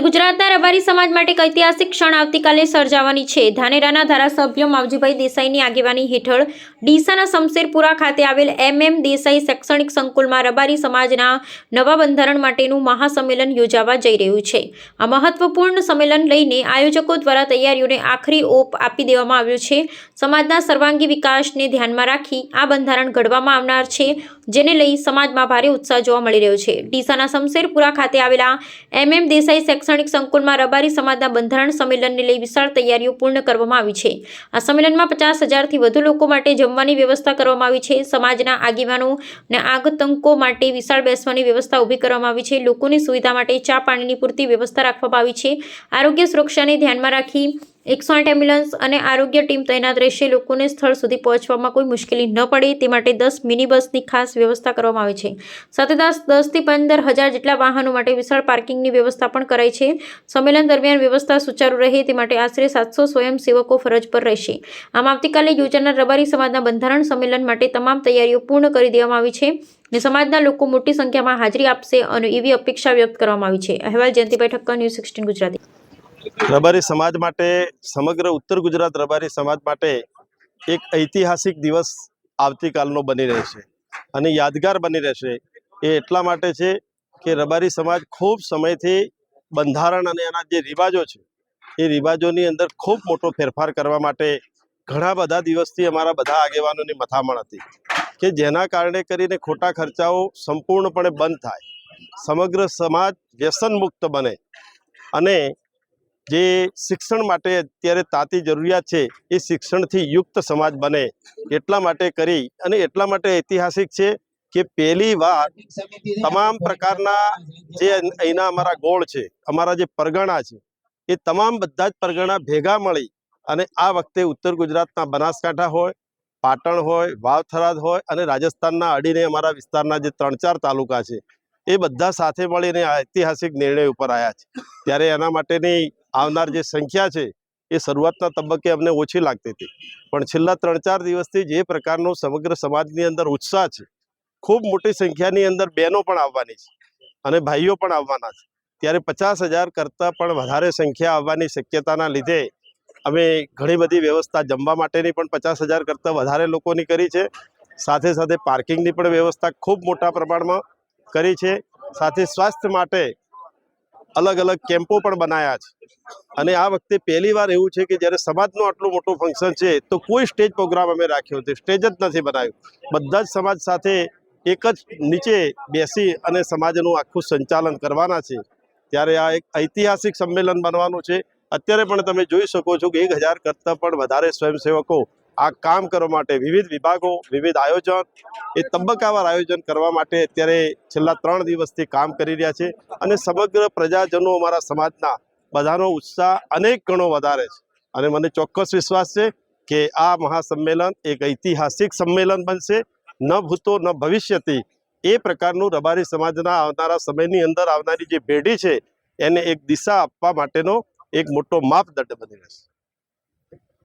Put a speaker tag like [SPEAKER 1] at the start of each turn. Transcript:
[SPEAKER 1] ઉત્તર ગુજરાતના રબારી સમાજ માટે એક ઐતિહાસિક ક્ષણ આવતીકાલે સર્જાવાની છે. ધાનેરાના ધારાસભ્ય માવજીભાઈ દેસાઈની આગેવાની હેઠળ ડીસાના શમશેરપુરા ખાતે આવેલ એમ એમ દેસાઈ શૈક્ષણિક સંકુલમાં રબારી સમાજના નવા બંધારણ માટેનું મહાસંમેલન યોજાવા જઈ રહ્યું છે. આ મહત્વપૂર્ણ સંમેલન લઈને આયોજકો દ્વારા તૈયારીઓને આખરી ઓપ આપી દેવામાં આવ્યો છે. સમાજના સર્વાંગી વિકાસને ધ્યાનમાં રાખી આ બંધારણ ઘડવામાં આવનાર છે, જેને લઈ સમાજમાં ભારે ઉત્સાહ જોવા મળી રહ્યો છે. ડીસાના શમશેરપુરા ખાતે આવેલા એમ એમ દેસાઈ શૈક્ષણિક સંકુલમાં રબારી સમાજના બંધારણ સંમેલનને લઈ વિશાળ તૈયારીઓ પૂર્ણ કરવામાં આવી છે. આ સંમેલનમાં પચાસ હજારથી વધુ લોકો માટે જમવાની વ્યવસ્થા કરવામાં આવી છે. સમાજના આગેવાનો અને આગતંકો માટે વિશાળ બેસવાની વ્યવસ્થા ઊભી કરવામાં આવી છે. લોકોની સુવિધા માટે ચા પાણીની પૂરતી વ્યવસ્થા રાખવામાં આવી છે. આરોગ્ય સુરક્ષાને ધ્યાનમાં રાખી એકસો આઠ એમ્બ્યુલન્સ અને આરોગ્ય ટીમ તૈનાત રહેશે. લોકોને સ્થળ સુધી પહોંચવામાં કોઈ મુશ્કેલી ન પડે. તે માટે દસ મિની બસની ખાસ વ્યવસ્થા કરવામાં આવી છે. સાથે દસ, દસથી પંદર હજાર જેટલા વાહનો માટે વિશાળ પાર્કિંગની વ્યવસ્થા પણ કરાઈ છે. સંમેલન દરમિયાન વ્યવસ્થા સુચારુ રહે તે માટે આશરે સાતસો સ્વયંસેવકો ફરજ પર રહેશે. આમ આવતીકાલે યોજાનાર રબારી સમાજના બંધારણ સંમેલન માટે તમામ તૈયારીઓ પૂર્ણ કરી દેવામાં આવી છે અને સમાજના લોકો મોટી સંખ્યામાં હાજરી આપશે અને એવી અપેક્ષા વ્યક્ત કરવામાં આવી છે. અહેવાલ જયંતિભાઈ ઠક્કર ન્યૂઝ સિક્સટીન ગુજરાતી.
[SPEAKER 2] રબારી સમાજ માટે, સમગ્ર ઉત્તર ગુજરાત રબારી સમાજ માટે એક ઐતિહાસિક દિવસ આવતીકાલનો બની રહેશે અને યાદગાર બની રહેશે. એ એટલા માટે છે કે રબારી સમાજ ખૂબ સમયથી બંધારણ અને એના જે રિવાજો છે, એ રિવાજોની અંદર ખૂબ મોટો ફેરફાર કરવા માટે ઘણા બધા દિવસથી અમારા બધા આગેવાનોની મથામણ હતી કે જેના કારણે કરીને ખોટા ખર્ચાઓ સંપૂર્ણપણે બંધ થાય. સમગ્ર સમાજ વ્યસન મુક્ત બને અને જે શિક્ષણ માટે અત્યારે તાતી જરૂરિયાત છે, એ શિક્ષણથી યુક્ત સમાજ બને. એટલા માટે કરી અને એટલા માટે ઐતિહાસિક છે કે પહેલી વાર તમામ પ્રકારના જે અહીંના અમારા ગોળ છે, અમારા જે પરગણા છે, એ તમામ બધા જ પરગણા ભેગા મળી અને આ વખતે ઉત્તર ગુજરાતના બનાસકાંઠા હોય, પાટણ હોય, વાવથરાદ હોય અને રાજસ્થાનના અડીને અમારા વિસ્તારના જે ત્રણ ચાર તાલુકા છે, એ બધા સાથે મળીને આ ઐતિહાસિક નિર્ણય ઉપર આવ્યા છે. ત્યારે એના માટેની આવનાર જે સંખ્યા છે, એ શરૂઆતના તબક્કે અમને ઓછી લાગતી હતી. પણ છેલ્લા ત્રણ ચાર દિવસથી જે પ્રકારનો સમગ્ર સમાજની અંદર ઉત્સાહ છે, ખૂબ મોટી સંખ્યાની અંદર બહેનો પણ આવવાની છે અને ભાઈઓ પણ આવવાના છે. ત્યારે પચાસ હજાર કરતાં પણ વધારે સંખ્યા આવવાની શક્યતાના લીધે અમે ઘણી બધી વ્યવસ્થા જમવા માટેની પણ પચાસ હજાર કરતાં વધારે લોકોની કરી છે. સાથે સાથે પાર્કિંગની પણ વ્યવસ્થા ખૂબ મોટા પ્રમાણમાં કરી છે. સાથે સ્વાસ્થ્ય માટે અલગ અલગ કેમ્પો પણ બનાવ્યા છે. અને આ વખતે પહેલી વાર એવું છે કે જ્યારે સમાજનું આટલું મોટું ફંક્શન છે, તો કોઈ સ્ટેજ પ્રોગ્રામ અમે રાખ્યો નથી. સ્ટેજ જ નથી બનાવ્યું. બધા જ સમાજ સાથે એક જ નીચે બેસી અને સમાજનું આખું સંચાલન કરવાના છે. ત્યારે આ એક ઐતિહાસિક સંમેલન બનવાનું છે. અત્યારે પણ તમે જોઈ શકો છો કે એક હજાર કરતાં પણ વધારે સ્વયંસેવકો આ કામ કરવા માટે વિવિધ વિભાગો, વિવિધ આયોજન, એ તબક્કાવાર આયોજન કરવા માટે અત્યારે છેલ્લા ત્રણ દિવસથી કામ કરી રહ્યા છે અને સમગ્ર પ્રજાજનો અમારા સમાજના બધાનો ઉત્સાહ અનેક ગણો વધારે છે. અને મને ચોક્કસ વિશ્વાસ છે કે આ મહાસંમેલન એક ઐતિહાસિક સંમેલન બનશે. ન ભૂતો, ન ભવિષ્યથી એ પ્રકારનું રબારી સમાજના આવનારા સમયની અંદર આવનારી જે પેઢી છે, એને એક દિશા આપવા માટેનો એક મોટો માપદંડ બની રહેશે.